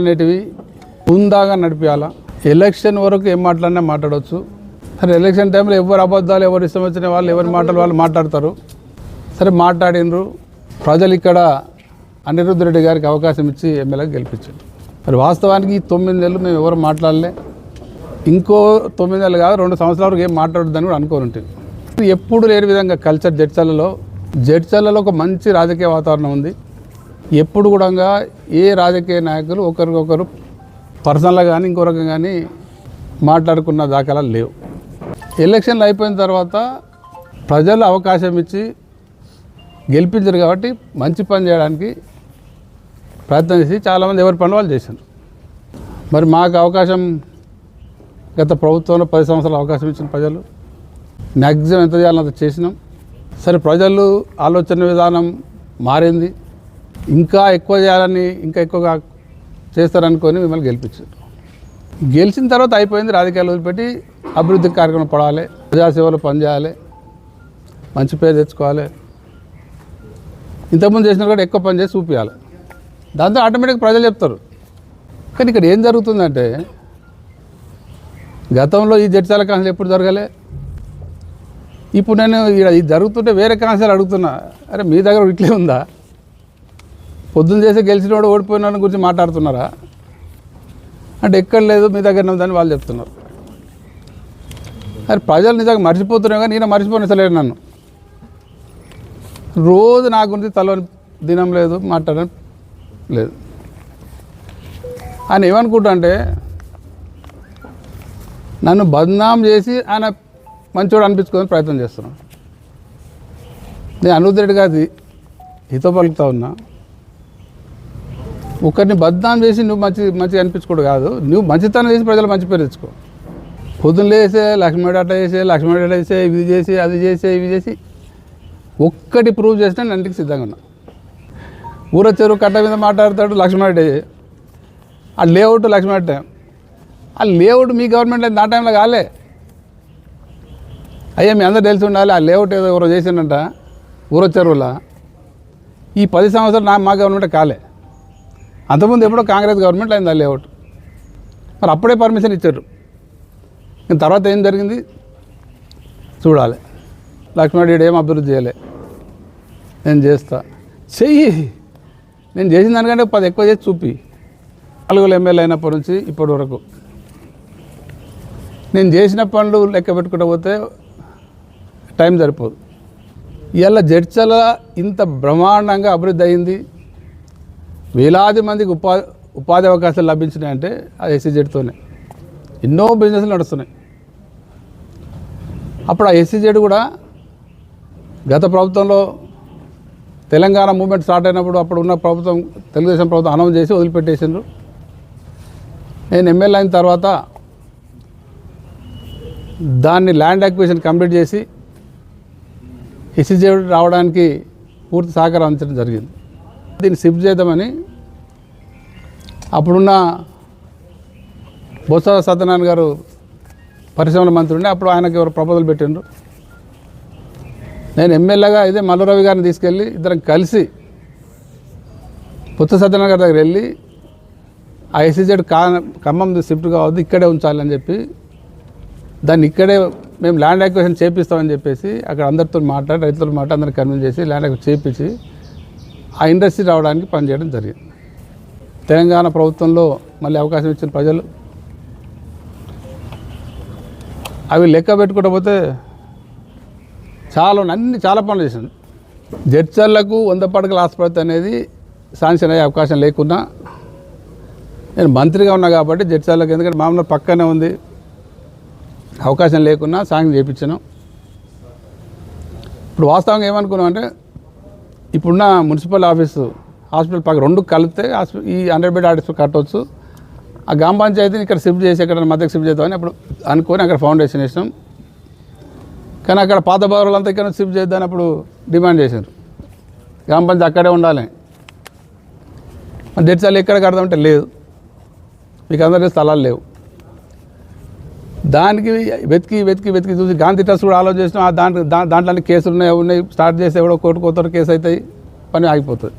అనేటివి ఉందాగా నడిపించాలా ఎలక్షన్ వరకు ఏం మాట్లాడినా మాట్లాడవచ్చు సరే ఎలక్షన్ టైంలో ఎవరు అబద్ధాలు ఎవరు ఇష్టం వచ్చిన వాళ్ళు ఎవరి మాటలు వాళ్ళు మాట్లాడతారు. సరే మాట్లాడినరు. ప్రజలు ఇక్కడ అనిరుద్ధ రెడ్డి గారికి అవకాశం ఇచ్చి ఎమ్మెల్యేగా గెలిపించారు. మరి వాస్తవానికి ఈ తొమ్మిది నెలలు మేము ఎవరు మాట్లాడలే. ఇంకో తొమ్మిది నెలలు కాదు రెండు సంవత్సరాల వరకు ఏం మాట్లాడొద్దని కూడా అనుకోని ఉంటుంది ఎప్పుడు లేని విధంగా కల్చర్ జడ్చలలో జడ్చలలో ఒక మంచి రాజకీయ వాతావరణం ఉంది. ఎప్పుడు కూడా ఏ రాజకీయ నాయకులు ఒకరికొకరు పర్సనల్గా కానీ ఇంకో రకంగా కానీ మాట్లాడుకున్న దాఖలాలు లేవు. ఎలక్షన్లు అయిపోయిన తర్వాత ప్రజలు అవకాశం ఇచ్చి గెలిపించారు కాబట్టి మంచి పని చేయడానికి ప్రయత్నం చేసి చాలామంది ఎవరి పనులు వాళ్ళు చేశారు. మరి మాకు అవకాశం గత ప్రభుత్వంలో పది సంవత్సరాలు అవకాశం ఇచ్చిన ప్రజలు మ్యాక్సిమం ఎంత చేయాలో అంత చేసినాం. సరే ప్రజలు ఆలోచన విధానం మారింది. ఇంకా ఎక్కువ చేయాలని ఇంకా ఎక్కువగా చేస్తారనుకొని మిమ్మల్ని గెలిపించారు. గెలిచిన తర్వాత అయిపోయింది రాజకీయాలు వదిలిపెట్టి అభివృద్ధి కార్యక్రమం పడాలి ప్రజాసేవలు పనిచేయాలి మంచి పేరు తెచ్చుకోవాలి. ఇంతకుముందు చేసిన కూడా ఎక్కువ పని చేసి చూపించాలి దాంతో ఆటోమేటిక్ ప్రజలు చెప్తారు. కానీ ఇక్కడ ఏం జరుగుతుందంటే గతంలో ఈ జడ్చాల కాన్సల్ ఎప్పుడు జరగలే? ఇప్పుడు నేను ఇది జరుగుతుంటే వేరే కాన్సల్ అడుగుతున్నా అరే మీ దగ్గర ఇట్లే ఉందా? పొద్దున్న చేసి గెలిచినోడు ఓడిపోయిన వాడి గురించి మాట్లాడుతున్నారా? అంటే ఎక్కడ లేదు మీ దగ్గర ఉందని వాళ్ళు చెప్తున్నారు. అరే ప్రజలు నిజంగా మర్చిపోతున్నాయి కానీ నేను మర్చిపోనిసలేడు నన్ను. రోజు నా గురించి తలవని దినం లేదు మాట్లాడడం లేదు. ఆయన ఏమనుకుంటా అంటే నన్ను బద్నాం చేసి ఆయన మంచోడు అనిపించుకోవడానికి ప్రయత్నం చేస్తున్నాను నేను అనుద్రెడ్డి గారి హితో పలుకుతా ఉన్నా. ఒకరిని బద్నాం చేసి నువ్వు మంచి మంచిగా అనిపించుకోడు కాదు. నువ్వు మంచితనం చేసి ప్రజలు మంచి పేరు తెచ్చుకో. పొద్దున్న లేసే లక్ష్మీడు అట్లా చేసే లక్ష్మీడు అట్లా చేసే ఇది చేసి అది చేసే ఇవి చేసి ఒక్కటి ప్రూవ్ చేసినా నేను సిద్ధంగా ఉన్నా. ఊర చెరువు కట్ట మీద మాట్లాడతాడు లక్ష్మణరెడ్డి ఆ లేఅవుట్ లక్ష్మణరెడ్డి ఆ లేఅవుట్ మీ గవర్నమెంట్ నా టైంలో కాలే. అయ్యా మీ అందరూ తెలిసి ఉండాలి ఆ లేఅవుట్ ఏదో ఎవరో చేసిండంట ఊర చెరువులా. ఈ పది సంవత్సరాలు నా మా గవర్నమెంట్ కాలే. అంతకుముందు ఎప్పుడో కాంగ్రెస్ గవర్నమెంట్ అయింది ఆ లేఅవుట్. మరి అప్పుడే పర్మిషన్ ఇచ్చారు. ఇంక తర్వాత ఏం జరిగింది? చూడాలి. లక్ష్మణరెడ్డి ఏం అభివృద్ధి చేయలే. నేను చేస్తా. చెయ్యి. నేను చేసిన దానికంటే పది ఎక్కువ చేసి చూపి. నలుగురు ఎమ్మెల్యే అయినప్పటి నుంచి ఇప్పటి వరకు. నేను చేసిన పనులు లెక్క పెట్టుకుంటూ పోతే టైం సరిపోదు. ఇవాళ జడ్చల ఇంత బ్రహ్మాండంగా అభివృద్ధి అయింది. వేలాది మందికి ఉపాధి ఉపాధి అవకాశాలు లభించినాయంటే అది ఎస్సీజెడ్తోనే ఎన్నో బిజినెస్లు నడుస్తున్నాయి. అప్పుడు ఆ ఎస్సీజెడ్ కూడా గత ప్రభుత్వంలో తెలంగాణ మూమెంట్ స్టార్ట్ అయినప్పుడు అప్పుడు ఉన్న ప్రభుత్వం తెలుగుదేశం ప్రభుత్వం అనౌన్స్ చేసి వదిలిపెట్టేసిండ్రు. నేను ఎమ్మెల్యే అయిన తర్వాత దాన్ని ల్యాండ్ యాక్విజిషన్ కంప్లీట్ చేసి ఎస్సీజెడ్ రావడానికి పూర్తి సహకారం అందించడం జరిగింది. దీన్ని షిఫ్ట్ చేద్దామని అప్పుడున్న బొత్స సత్యనారాయణ గారు పరిశ్రమల మంత్రి ఉండే అప్పుడు ఆయనకి ఎవరు ప్రపోజల్ పెట్టిండ్రు. నేను ఎమ్మెల్యేగా ఇదే మల్లురవి గారిని తీసుకెళ్ళి ఇద్దరం కలిసి బొత్స సత్యనారాయణ గారి దగ్గర వెళ్ళి ఆ ఎస్సీజెడ్ కా ఖమ్మం షిఫ్ట్ కావద్దు ఇక్కడే ఉంచాలని చెప్పి దాన్ని ఇక్కడే మేము ల్యాండ్ ఎక్వేషన్ చేపిస్తామని చెప్పేసి అక్కడ అందరితో మాట్లాడి రైతులతో మాట్లాడి అందరిని కన్విన్స్ చేసి ల్యాండ్ అక్విజిషన్ చేపించి ఆ ఇండస్ట్రీ రావడానికి పనిచేయడం జరిగింది. తెలంగాణ ప్రభుత్వంలో మళ్ళీ అవకాశం ఇచ్చిన ప్రజలు. అవి లెక్క పెట్టుకోకపోతే చాలా అన్ని చాలా పనులు చేసింది జడ్చర్లకు వంద పడకల ఆసుపత్రి అనేది శాంక్షన్ అయ్యే అవకాశం లేకున్నా నేను మంత్రిగా ఉన్నా కాబట్టి జడ్చర్లకు ఎందుకంటే మామూలు పక్కనే ఉంది. అవకాశం లేకున్నా శాంక్షన్ చేయించాను. ఇప్పుడు వాస్తవంగా ఏమనుకున్నాం అంటే ఇప్పుడున్న మున్సిపల్ ఆఫీసు హాస్పిటల్ పక్క రెండు కలిపితే హాస్పిటల్ ఈ హండ్రెడ్ బెడ్ హాస్పిటల్ కట్టవచ్చు ఆ గ్రామ పంచాయతీని ఇక్కడ షిఫ్ట్ చేసి ఎక్కడ మధ్యకి షిఫ్ట్ చేద్దామని అప్పుడు అనుకొని అక్కడ ఫౌండేషన్ వేసినాం. కానీ అక్కడ పాత బారులంతా ఇక్కడ షిఫ్ట్ చేద్దామని అప్పుడు డిమాండ్ చేశారు గ్రామ పంచాయతీ అక్కడే ఉండాలి. డెడ్ ఎక్కడ కడదామంటే లేదు. మీకు అందరికీ స్థలాలు లేవు. దానికి వెతికి వెతికి వెతికి చూసి గాంధీ ట్రస్ట్ కూడా ఆలోచన చేసినాం. దాంట్లో దాంట్లో కేసులు ఉన్నాయి ఉన్నాయి. స్టార్ట్ చేస్తే ఎవడో కోర్టు కోతరు కేసు అవుతాయి. పని ఆగిపోతుంది.